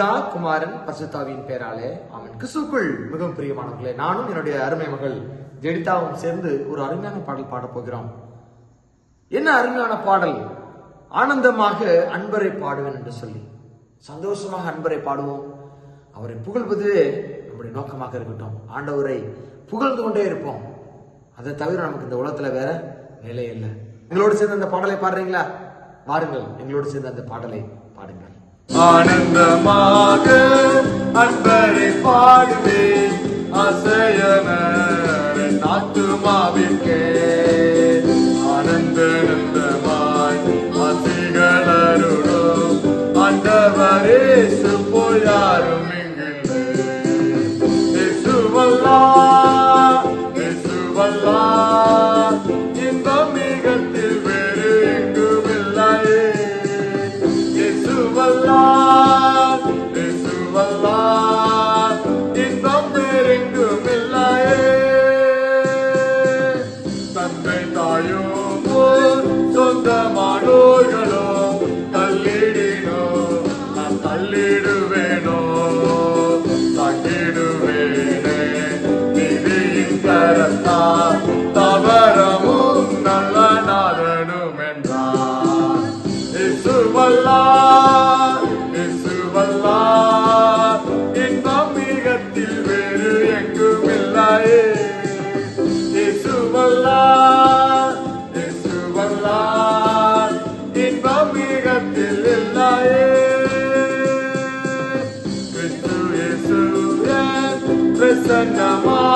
குமாரன் பசுதாவின் பேராலே அவன் கிறிஸ்துக்குள் மிகவும் பிரியமானவர்களே நானும் என்னுடைய அருமை மகள் ஜெடிதாவும் சேர்ந்து ஒரு அருமையான பாடல் பாடப் போகிறோம். என்ன அருமையான பாடல்? ஆனந்தமாக அன்பரை பாடுவேன் என்று சொல்லி. சந்தோஷமாக அன்பரை பாடுவோம். அவரை புகழ்வதுவே நம்முடைய நோக்கமாக இருக்கட்டும். ஆண்டவரை புகழ்ந்து கொண்டே இருப்போம். அதை தவிர நமக்கு இந்த உலகத்துல வேற வேலை இல்லை. எங்களோடு சேர்ந்து அந்த பாடலை பாடுறீங்களா? வாருங்கள் எங்களோடு சேர்ந்து அந்த பாடலை பாடுங்கள். ஆனந்தமாக அன்பரை பாடுவேன் அசையன தள்ளிடுவேனோ தங்கிடுவேனே நிதியின் கரத்தா தவறமும் நல்ல நாதனும் என்றார் இசுவல்லா இசுவல்லா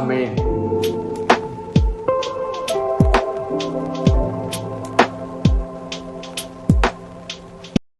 Amen.